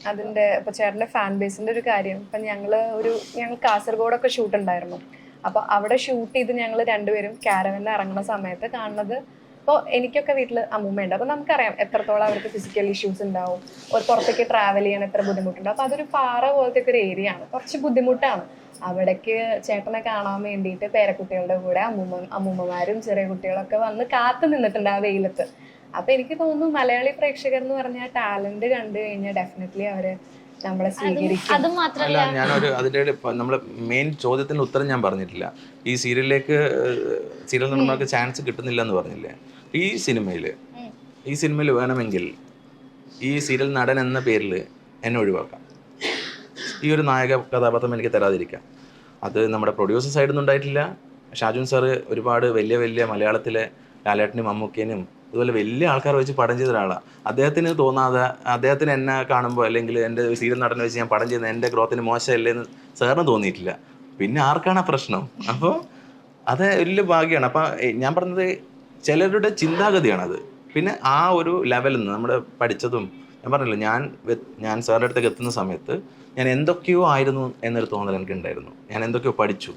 അതിന്റെ ഇപ്പൊ ചേട്ടന്റെ ഫാൻ ബേസിന്റെ ഒരു കാര്യം. ഇപ്പൊ ഞങ്ങൾ ഒരു ഞങ്ങൾ കാസർഗോഡൊക്കെ ഷൂട്ട് ഉണ്ടായിരുന്നു. അപ്പൊ അവിടെ ഷൂട്ട് ചെയ്ത് ഞങ്ങൾ രണ്ടുപേരും ക്യാരവനിൽ ഇറങ്ങുന്ന സമയത്ത് കാണുന്നത് ഇപ്പോൾ എനിക്കൊക്കെ വീട്ടിൽ അമ്മൂമ്മയുണ്ട്. അപ്പോൾ നമുക്കറിയാം എത്രത്തോളം അവർക്ക് ഫിസിക്കൽ ഇഷ്യൂസ് ഉണ്ടാവും. ഒരു പുറത്തേക്ക് ട്രാവൽ ചെയ്യാൻ എത്ര ബുദ്ധിമുട്ടുണ്ട്. അപ്പോൾ അതൊരു പാറ പോലത്തെ ഒരു ഏരിയ ആണ്. കുറച്ച് ബുദ്ധിമുട്ടാണ്. അവിടേക്ക് ചേട്ടനെ കാണാൻ വേണ്ടിയിട്ട് പേരക്കുട്ടികളുടെ കൂടെ അമ്മൂമ്മ അമ്മൂമ്മമാരും ചെറിയ കുട്ടികളൊക്കെ വന്ന് കാത്തു നിന്നിട്ടുണ്ട് ആ വെയിലത്ത്. അപ്പൊ എനിക്ക് തോന്നുന്നു മലയാളി പ്രേക്ഷകർ എന്ന് പറഞ്ഞാൽ ടാലന്റ് കണ്ടു കഴിഞ്ഞാൽ ഡെഫിനറ്റ്ലി അവർ നമ്മളെ സ്വീകരിക്കും. അത് അല്ല ഞാനൊരു അതിന്റെ നമ്മൾ മെയിൻ ചോദ്യത്തിന് ഉത്തരം ഞാൻ പറഞ്ഞിട്ടില്ല. ഈ സീരിയലിലേക്ക് സീരിയൽ നിർമ്മാർക്ക് ചാൻസ് കിട്ടുന്നില്ല എന്ന് പറഞ്ഞില്ലേ? ഈ സിനിമയിൽ ഈ സിനിമയിൽ വേണമെങ്കിൽ ഈ സീരിയൽ നടൻ എന്ന പേരിൽ എന്നെ ഒഴിവാക്കാം. ഈ ഒരു നായക കഥാപാത്രം എനിക്ക് തരാതിരിക്കാം. അത് നമ്മുടെ പ്രൊഡ്യൂസർ സൈഡിൽ നിന്നുണ്ടായിട്ടില്ല ഷാജുൻ സാറ് ഒരുപാട് വലിയ വലിയ മലയാളത്തിലെ ലാലേട്ടനും മമ്മൂക്കേനും അതുപോലെ വലിയ ആൾക്കാർ വെച്ച് പടം ചെയ്ത ഒരാളാണ് അദ്ദേഹത്തിന് തോന്നാതെ അദ്ദേഹത്തിന് എന്നെ കാണുമ്പോൾ അല്ലെങ്കിൽ എന്റെ സീരിയൽ നടനെ വെച്ച് ഞാൻ പടം ചെയ്യുന്ന എന്റെ ഗ്രോത്തിന് മോശമല്ലേ എന്ന് സാറിന് തോന്നിയിട്ടില്ല. പിന്നെ ആർക്കാണ് ആ പ്രശ്നം? അപ്പോൾ അത് വലിയ ഭാഗ്യമാണ് അപ്പം ഞാൻ പറഞ്ഞത് ചിലരുടെ ചിന്താഗതിയാണത്. പിന്നെ ആ ഒരു ലെവലിൽ നിന്ന് നമ്മുടെ പഠിച്ചതും ഞാൻ പറഞ്ഞില്ല ഞാൻ ഞാൻ സാറിന്റെ അടുത്തേക്ക് എത്തുന്ന സമയത്ത് ഞാൻ എന്തൊക്കെയോ ആയിരുന്നു എന്നൊരു തോന്നൽ എനിക്ക് ഉണ്ടായിരുന്നു ഞാൻ എന്തൊക്കെയോ പഠിച്ചു.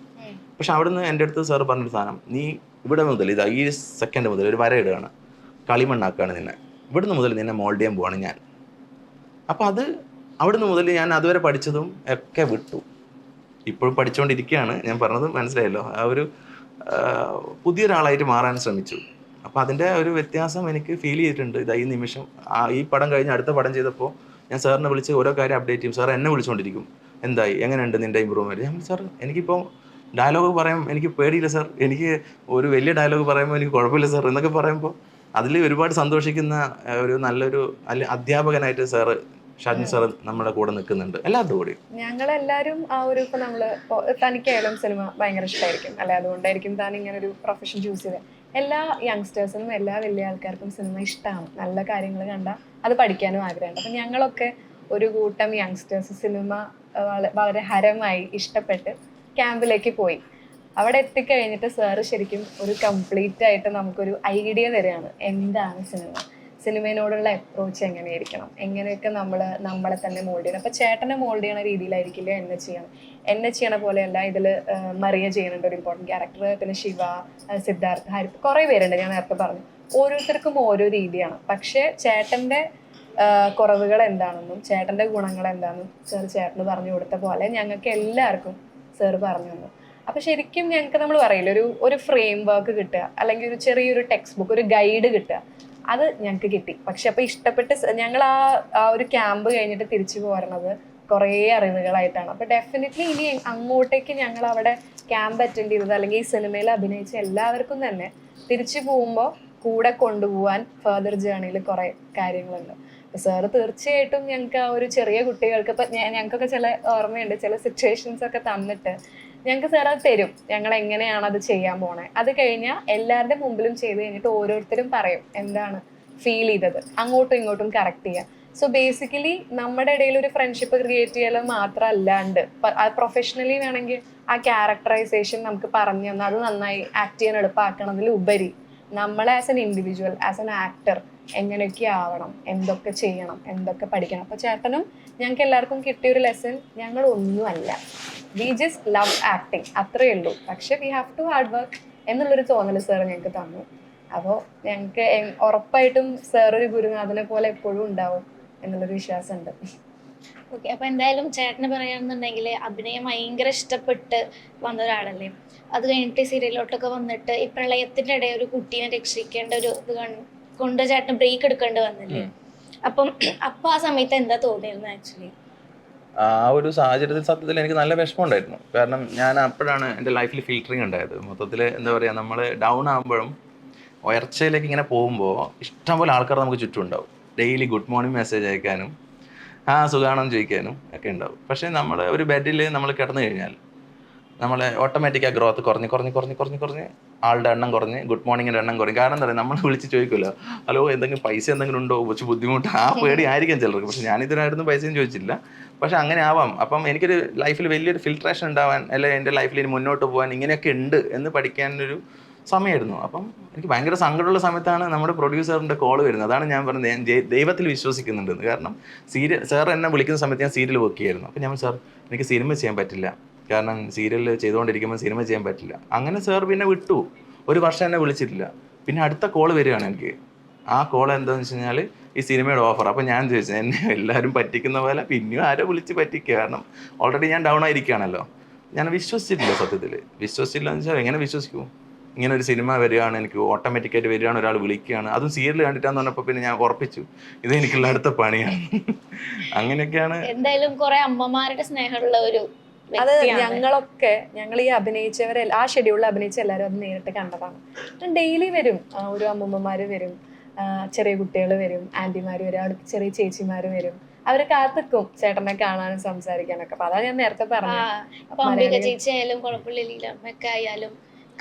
പക്ഷെ അവിടുന്ന് എന്റെ അടുത്ത് സാറ് പറഞ്ഞൊരു സാധനം നീ ഇവിടെ മുതൽ ഇത് ഈ സെക്കൻഡ് മുതൽ ഒരു വര ഇടുകയാണ്. കളിമണ്ണാക്കുകയാണ് നിന്നെ. ഇവിടുന്ന് മുതൽ നിന്നെ മോൾഡ് ചെയ്യാൻ പോവാണ് ഞാൻ. അപ്പോൾ അത് അവിടുന്ന് മുതൽ ഞാൻ അതുവരെ പഠിച്ചതും ഒക്കെ വിട്ടു. ഇപ്പോഴും പഠിച്ചുകൊണ്ടിരിക്കുകയാണ് ഞാൻ പറഞ്ഞത് മനസ്സിലായല്ലോ? ആ ഒരു പുതിയൊരാളായിട്ട് മാറാൻ ശ്രമിച്ചു. അപ്പോൾ അതിന്റെ ഒരു വ്യത്യാസം എനിക്ക് ഫീൽ ചെയ്തിട്ടുണ്ട്. ഇതാ ഈ നിമിഷം ഈ പടം കഴിഞ്ഞ് അടുത്ത പടം ചെയ്തപ്പോൾ ഞാൻ സാറിനെ വിളിച്ച് ഓരോ കാര്യം അപ്ഡേറ്റ് ചെയ്യും. സാർ എന്നെ വിളിച്ചുകൊണ്ടിരിക്കും എന്തായി? എങ്ങനെയുണ്ട് നിന്റെ ഇമ്പ്രൂവ്മെന്റ് ഞാൻ സാർ എനിക്കിപ്പോൾ ഡയലോഗ് പറയാൻ എനിക്ക് പേടിയില്ല സാർ. എനിക്ക് ഒരു വലിയ ഡയലോഗ് പറയുമ്പോൾ എനിക്ക് കുഴപ്പമില്ല സാർ എന്നൊക്കെ പറയുമ്പോൾ അതിൽ ഒരുപാട് സന്തോഷിക്കുന്ന ഒരു നല്ലൊരു അധ്യാപകനായിട്ട് സാറ് ഷാജിൻ സാർ നമ്മുടെ കൂടെ നിൽക്കുന്നുണ്ട്. എല്ലാവരുടെ കൂടെയും. ഞങ്ങളെല്ലാരും ആ ഒരു ഇപ്പൊ നമ്മൾ ഇപ്പൊ തനിക്കായാലും സിനിമ ഭയങ്കര ഇഷ്ടമായിരിക്കും അല്ലെ? അതുകൊണ്ടായിരിക്കും താൻ ഇങ്ങനെ ഒരു പ്രൊഫഷൻ ചൂസ് ചെയ്തത് എല്ലാ യങ്സ്റ്റേഴ്സിനും എല്ലാ വലിയ ആൾക്കാർക്കും സിനിമ ഇഷ്ടമാണ് നല്ല കാര്യങ്ങൾ കണ്ടാൽ അത് പഠിക്കാനും ആഗ്രഹമുണ്ട്. അപ്പൊ ഞങ്ങളൊക്കെ ഒരു കൂട്ടം യങ്സ്റ്റേഴ്സ് സിനിമ വളരെ ഹരമായി ഇഷ്ടപ്പെട്ട് ക്യാമ്പിലേക്ക് പോയി. അവിടെ എത്തിക്കഴിഞ്ഞിട്ട് സാറ് ശരിക്കും ഒരു കംപ്ലീറ്റ് ആയിട്ട് നമുക്കൊരു ഐഡിയ തരികയാണ് എന്താണ് സിനിമ സിനിമയോടുള്ള അപ്രോച്ച് എങ്ങനെയായിരിക്കണം? എങ്ങനെയൊക്കെ നമ്മൾ നമ്മളെ തന്നെ മോൾഡ് ചെയ്യണം? അപ്പൊ ചേട്ടനെ മോൾഡ് ചെയ്യണ രീതിയിലായിരിക്കില്ല എന്നെ ചെയ്യണം? എന്നെ ചെയ്യണ പോലെയല്ല ഇതിൽ മറിയ ചെയ്യുന്നുണ്ട് ഒരു ഇമ്പോർട്ടന്റ് ക്യാരക്ടർ പിന്നെ ശിവ സിദ്ധാർത്ഥ ഹരി കുറേ പേരുണ്ട് ഞാൻ നേരത്തെ പറഞ്ഞു. ഓരോരുത്തർക്കും ഓരോ രീതിയാണ്. പക്ഷേ ചേട്ടന്റെ കുറവുകൾ എന്താണെന്നും ചേട്ടന്റെ ഗുണങ്ങൾ എന്താണെന്നും സാർ ചേട്ടന് പറഞ്ഞു കൊടുത്ത പോലെ ഞങ്ങൾക്ക് എല്ലാവർക്കും സാർ പറഞ്ഞു തന്നു. അപ്പൊ ശരിക്കും ഞങ്ങൾക്ക് നമ്മൾ പറയില്ല ഒരു ഒരു ഫ്രെയിം വർക്ക് കിട്ടുക അല്ലെങ്കിൽ ഒരു ചെറിയൊരു ടെക്സ്റ്റ് ബുക്ക് ഒരു ഗൈഡ് കിട്ടുക അത് ഞങ്ങൾക്ക് കിട്ടി. പക്ഷെ അപ്പൊ ഇഷ്ടപ്പെട്ട് ഞങ്ങൾ ആ ഒരു ക്യാമ്പ് കഴിഞ്ഞിട്ട് തിരിച്ചു പോരണത് കുറേ അറിവുകളായിട്ടാണ്. അപ്പൊ ഡെഫിനറ്റ്ലി ഇനി അങ്ങോട്ടേക്ക് ഞങ്ങൾ അവിടെ ക്യാമ്പ് അറ്റൻഡ് ചെയ്തത് അല്ലെങ്കിൽ ഈ സിനിമയിൽ അഭിനയിച്ച എല്ലാവർക്കും തന്നെ തിരിച്ചു പോകുമ്പോൾ കൂടെ കൊണ്ടുപോകാൻ ഫർദർ ജേണിയിൽ കുറേ കാര്യങ്ങളുണ്ട്. സാറ് തീർച്ചയായിട്ടും ഞങ്ങൾക്ക് ആ ഒരു ചെറിയ കുട്ടികൾക്ക് ഇപ്പം ഞങ്ങൾക്കൊക്കെ ചില ഓർമ്മയുണ്ട് ചില സിറ്റുവേഷൻസ് ഒക്കെ തന്നിട്ട് ഞങ്ങൾക്ക് സാർ അത് തരും. ഞങ്ങൾ എങ്ങനെയാണ് അത് ചെയ്യാൻ പോണേ. അത് കഴിഞ്ഞാൽ എല്ലാവരുടെ മുമ്പിലും ചെയ്ത് കഴിഞ്ഞിട്ട് ഓരോരുത്തരും പറയും എന്താണ് ഫീൽ ചെയ്തത്. അങ്ങോട്ടും ഇങ്ങോട്ടും കറക്റ്റ് ചെയ്യാം സോ ബേസിക്കലി നമ്മുടെ ഇടയിൽ ഒരു ഫ്രണ്ട്ഷിപ്പ് ക്രിയേറ്റ് ചെയ്യൽ മാത്രമല്ലാണ്ട് പ്രൊഫഷണലി വേണമെങ്കിൽ ആ ക്യാരക്ടറൈസേഷൻ നമുക്ക് പറഞ്ഞു തന്നാൽ അത് നന്നായി ആക്ട് ചെയ്യാൻ എളുപ്പമാക്കണതിൽ ഉപരി നമ്മളെ as an individual as an actor എങ്ങനെയൊക്കെ ആവണം എന്തൊക്കെ ചെയ്യണം എന്തൊക്കെ പഠിക്കണം. അപ്പൊ ചേട്ടനും ഞങ്ങൾക്ക് എല്ലാവർക്കും കിട്ടിയ ഒരു ലെസൺ ഞങ്ങൾ ഒന്നുമല്ല. വി ജസ്റ്റ് ലവ് ആക്ടിങ് അത്രയേ ഉള്ളൂ. പക്ഷെ we have to hard work എന്നുള്ളൊരു തോന്നൽ സാർ ഞങ്ങൾക്ക് തന്നു. അപ്പോൾ ഞങ്ങൾക്ക് ഉറപ്പായിട്ടും സാർ ഒരു ഗുരുനാഥനെ പോലെ എപ്പോഴും ഉണ്ടാവും എന്നുള്ളൊരു വിശ്വാസമുണ്ട്. ഓക്കെ അപ്പൊ എന്തായാലും ചേട്ടന് പറയുകയാണെന്നുണ്ടെങ്കിൽ അഭിനയം ഭയങ്കര ഇഷ്ടപ്പെട്ട് വന്ന ഒരാളല്ലേ അത് കഴിഞ്ഞിട്ട് സീരിയലിലോട്ടൊക്കെ വന്നിട്ട് ഈ പ്രളയത്തിന്റെ ഇടയിൽ ഒരു കുട്ടീനെ രക്ഷിക്കേണ്ട ഒരു ഇത് കൊണ്ട് ചേട്ടന് ബ്രേക്ക് എടുക്കേണ്ടി വന്നില്ലേ. അപ്പം അപ്പൊ ആ സമയത്ത് എന്താ തോന്നിയിരുന്നു ആക്ച്വലി ആ ഒരു സാഹചര്യത്തിൽ സത്യത്തിൽ എനിക്ക് നല്ല വിഷമമുണ്ടായിരുന്നു. കാരണം ഞാൻ അപ്പോഴാണ് എന്റെ ലൈഫിൽ ഫിൽറ്ററിങ് ഉണ്ടായത്. മൊത്തത്തിൽ എന്താ പറയുക നമ്മൾ ഡൗൺ ആകുമ്പോഴും ഉയർച്ചയിലേക്ക് ഇങ്ങനെ പോകുമ്പോൾ ഇഷ്ടംപോലെ ആൾക്കാർ നമുക്ക് ചുറ്റും ഉണ്ടാവും. ഡെയിലി ഗുഡ് മോർണിംഗ് മെസ്സേജ് അയക്കാനും ആ സുഖാണെന്ന് ചോദിക്കാനും ഒക്കെ ഉണ്ടാവും. പക്ഷേ നമ്മൾ ഒരു ബെഡിൽ നമ്മൾ കിടന്നു കഴിഞ്ഞാൽ നമ്മൾ ഓട്ടോമാറ്റിക് ആ ഗ്രോത്ത് കുറഞ്ഞ് കുറഞ്ഞ് കുറഞ്ഞ് കുറഞ്ഞ് കുറഞ്ഞ് ആളുടെ എണ്ണം കുറഞ്ഞ് ഗുഡ് മോർണിംഗിന്റെ എണ്ണം കുറഞ്ഞ് കാരണം എന്താ പറയുക നമ്മൾ വിളിച്ച് ചോദിക്കുമല്ലോ ഹലോ എന്തെങ്കിലും പൈസ എന്തെങ്കിലും ഉണ്ടോ? കുറച്ച് ബുദ്ധിമുട്ട്. ആ പേടി ആയിരിക്കും ചിലർക്ക്. പക്ഷെ ഞാനിതിനായിരുന്നു പൈസയും ചോദിച്ചില്ല പക്ഷെ അങ്ങനെ ആവാം. അപ്പം എനിക്കൊരു ലൈഫിൽ വലിയൊരു ഫിൽട്രേഷൻ ഉണ്ടാവാൻ അല്ലെ എന്റെ ലൈഫിൽ ഇനി മുന്നോട്ട് പോകാൻ ഇങ്ങനെയൊക്കെ ഉണ്ട് എന്ന് പഠിക്കാനൊരു സമയമായിരുന്നു. അപ്പം എനിക്ക് ഭയങ്കര സങ്കടമുള്ള സമയത്താണ് നമ്മുടെ പ്രൊഡ്യൂസറിന്റെ കോൾ വരുന്നത്. അതാണ് ഞാൻ പറഞ്ഞത്. ഞാൻ ദൈവത്തിൽ വിശ്വസിക്കുന്നുണ്ടെന്ന്. കാരണം സീരിയൽ സാർ എന്നെ വിളിക്കുന്ന സമയത്ത് ഞാൻ സീരിയൽ വർക്ക് ചെയ്യായിരുന്നു അപ്പം ഞാൻ സാർ എനിക്ക് സിനിമ ചെയ്യാൻ പറ്റില്ല. കാരണം സീരിയൽ ചെയ്തുകൊണ്ടിരിക്കുമ്പോൾ സിനിമ ചെയ്യാൻ പറ്റില്ല. അങ്ങനെ സാർ പിന്നെ വിട്ടു. ഒരു വർഷം എന്നെ വിളിച്ചിട്ടില്ല. പിന്നെ അടുത്ത കോൾ വരികയാണ് എനിക്ക്. ആ കോൾ എന്താണെന്ന് വെച്ച് കഴിഞ്ഞാൽ ഈ സിനിമയുടെ ഓഫർ അപ്പോൾ ഞാൻ ചോദിച്ചു എന്നെ എല്ലാവരും പറ്റിക്കുന്ന പോലെ പിന്നെയും ആരോ വിളിച്ച് പറ്റിക്കുക? കാരണം ഓൾറെഡി ഞാൻ ഡൗൺ ആയിരിക്കുകയാണല്ലോ. ഞാൻ വിശ്വസിച്ചിട്ടില്ല സത്യത്തിൽ വിശ്വസിച്ചില്ല എന്ന് വെച്ചാൽ എങ്ങനെ വിശ്വസിക്കും? ഇങ്ങനെ ഒരു സിനിമ വരികയാണ് എനിക്ക് ഓട്ടോമാറ്റിക്കായിട്ട് വരികയാണ് ഒരാൾ വിളിക്കുകയാണ്. അതും സീരിയൽ കണ്ടിട്ടാന്ന് പറഞ്ഞപ്പോൾ പിന്നെ ഞാൻ ഉറപ്പിച്ചു ഇത് എനിക്കുള്ള അടുത്ത പണിയാണ്. അങ്ങനെയൊക്കെയാണ്. എന്തായാലും കുറെ അമ്മമാരുടെ സ്നേഹമുള്ള ഒരു അത് ഞങ്ങളൊക്കെ ഞങ്ങൾ ഈ അഭിനയിച്ചവരെ ആ ഷെഡ്യൂളിൽ അഭിനയിച്ച എല്ലാവരും അത് നേരിട്ട് കണ്ടതാണ്. ഡെയിലി വരും ഒരു ഓരോ അമ്മൂമ്മമാര് വരും ചെറിയ കുട്ടികൾ വരും ആന്റിമാർ വരും അവിടെ ചെറിയ ചേച്ചിമാർ വരും. അവരെ കാത്തിക്കും ചേട്ടനെ കാണാനും സംസാരിക്കാനൊക്കെ. അപ്പൊ അതാ ഞാൻ നേരത്തെ പറഞ്ഞു ചേച്ചി ആയാലും കുഴപ്പമില്ല ആയാലും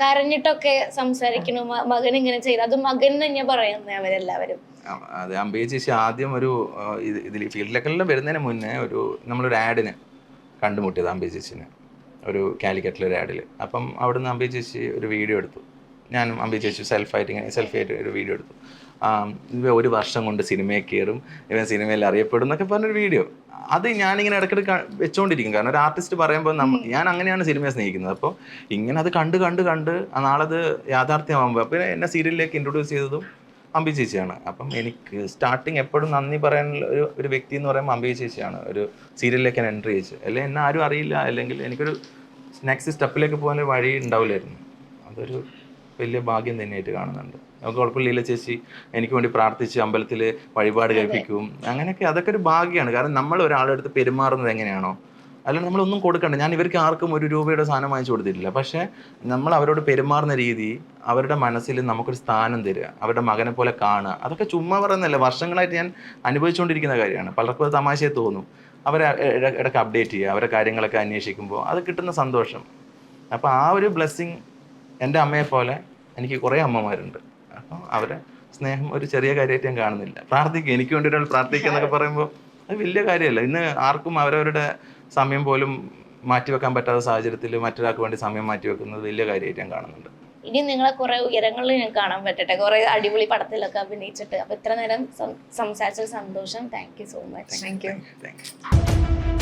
കരഞ്ഞിട്ടൊക്കെ സംസാരിക്കണു മകൻ ഇങ്ങനെ ചെയ്തു. അത് മകൻ തന്നെ പറയുന്നത് അവരെല്ലാവരും. അതെ അമ്പിക ചേച്ചി ആദ്യം ഒരു ഇതിൽ ഇത് ഇതിൽ ഫീൽഡിലേക്കെല്ലാം വരുന്നതിന് മുന്നേ ഒരു നമ്മളൊരു ആഡിന് കണ്ടുമുട്ടിയത് അമ്പിക ചേച്ചിനെ. ഒരു കാലിക്കറ്റിലെ ഒരു ആഡിൽ അപ്പം അവിടുന്ന് അമ്പിക ചേച്ചി ഒരു വീഡിയോ എടുത്തു. ഞാനും അമ്പിക ചേച്ചി സെൽഫായിട്ട് ഇങ്ങനെ സെൽഫി ആയിട്ട് ഒരു വീഡിയോ എടുത്തു. ഇവ ഒരു വർഷം കൊണ്ട് സിനിമയിൽ കയറും ഇവൻ സിനിമയിൽ അറിയപ്പെടും എന്നൊക്കെ പറഞ്ഞൊരു വീഡിയോ. അത് ഞാനിങ്ങനെ ഇടയ്ക്കിടയ്ക്ക് വെച്ചുകൊണ്ടിരിക്കും കാരണം ഒരു ആർട്ടിസ്റ്റ് പറയുമ്പോൾ നമ്മൾ ഞാൻ അങ്ങനെയാണ് സിനിമയെ സ്നേഹിക്കുന്നത്. അപ്പോൾ ഇങ്ങനെ അത് കണ്ട് കണ്ട് കണ്ട് ആ നാളത് യാഥാർത്ഥ്യമാകുമ്പോൾ അപ്പോൾ എന്നെ സീരിയലിലേക്ക് ഇൻട്രൊഡ്യൂസ് ചെയ്തതും അമ്പി ചേച്ചിയാണ്. അപ്പം എനിക്ക് സ്റ്റാർട്ടിങ് എപ്പോഴും നന്ദി പറയാനുള്ള ഒരു ഒരു വ്യക്തി എന്ന് പറയുമ്പോൾ അമ്പി ചേച്ചിയാണ്. ഒരു സീരിയലിലേക്ക് ഞാൻ എൻട്രി ചെയ്ത് അല്ലെങ്കിൽ എന്നെ ആരും അറിയില്ല. അല്ലെങ്കിൽ എനിക്കൊരു നെക്സ്റ്റ് സ്റ്റെപ്പിലേക്ക് പോകാൻ ഒരു വഴി ഉണ്ടാവില്ലായിരുന്നു. അതൊരു വലിയ ഭാഗ്യം തന്നെയായിട്ട് കാണുന്നുണ്ട്. നമുക്ക് കുഴപ്പമില്ല. ലീല ചേച്ചി എനിക്ക് വേണ്ടി പ്രാർത്ഥിച്ച് അമ്പലത്തിൽ വഴിപാട് കഴിപ്പിക്കും. അങ്ങനെയൊക്കെ അതൊക്കെ ഒരു ഭാഗ്യമാണ് കാരണം നമ്മൾ ഒരാളുടെ അടുത്ത് പെരുമാറുന്നത് എങ്ങനെയാണോ? അല്ലെങ്കിൽ നമ്മളൊന്നും കൊടുക്കണ്ട. ഞാൻ ഇവർക്ക് ആർക്കും ഒരു രൂപയുടെ സാധനം വാങ്ങിച്ചു കൊടുത്തിട്ടില്ല. പക്ഷേ നമ്മൾ അവരോട് പെരുമാറുന്ന രീതി അവരുടെ മനസ്സിൽ നമുക്കൊരു സ്ഥാനം തരിക അവരുടെ മകനെ പോലെ കാണുക. അതൊക്കെ ചുമ്മാ പറയുന്നതല്ല. വർഷങ്ങളായിട്ട് ഞാൻ അനുഭവിച്ചുകൊണ്ടിരിക്കുന്ന കാര്യമാണ്. പലർക്കും അത് തമാശയെ തോന്നും. അവരെ ഇട- ഇടയ്ക്ക് അപ്ഡേറ്റ് ചെയ്യുക അവരെ കാര്യങ്ങളൊക്കെ അന്വേഷിക്കുമ്പോൾ അത് കിട്ടുന്ന സന്തോഷം. അപ്പോൾ ആ ഒരു ബ്ലെസ്സിങ് എന്റെ അമ്മയെ പോലെ എനിക്ക് കുറേ അമ്മമാരുണ്ട്. അപ്പം അവരെ സ്നേഹം ഒരു ചെറിയ കാര്യമായിട്ട് ഞാൻ കാണുന്നില്ല. പ്രാർത്ഥിക്കുക എനിക്ക് വേണ്ടി ഒരാൾ പ്രാർത്ഥിക്കുക എന്നൊക്കെ പറയുമ്പോൾ അത് വലിയ കാര്യമല്ല. ഇന്ന് ആർക്കും അവരവരുടെ സമയം പോലും മാറ്റിവെക്കാൻ പറ്റാത്ത സാഹചര്യത്തിൽ മറ്റൊരാൾക്ക് വേണ്ടി സമയം മാറ്റിവെക്കുന്നത് വലിയ കാര്യമായിട്ട് ഞാൻ കാണുന്നുണ്ട്. ഇനി നിങ്ങളെ കുറെ ഉയരങ്ങളിൽ ഞാൻ കാണാൻ പറ്റട്ടെ. കുറെ അടിപൊളി പടത്തിലൊക്കെ അഭിനയിച്ചിട്ട്. അപ്പൊ ഇത്ര നേരം സംസാരിച്ച സന്തോഷം. Thank you so much thank you thank you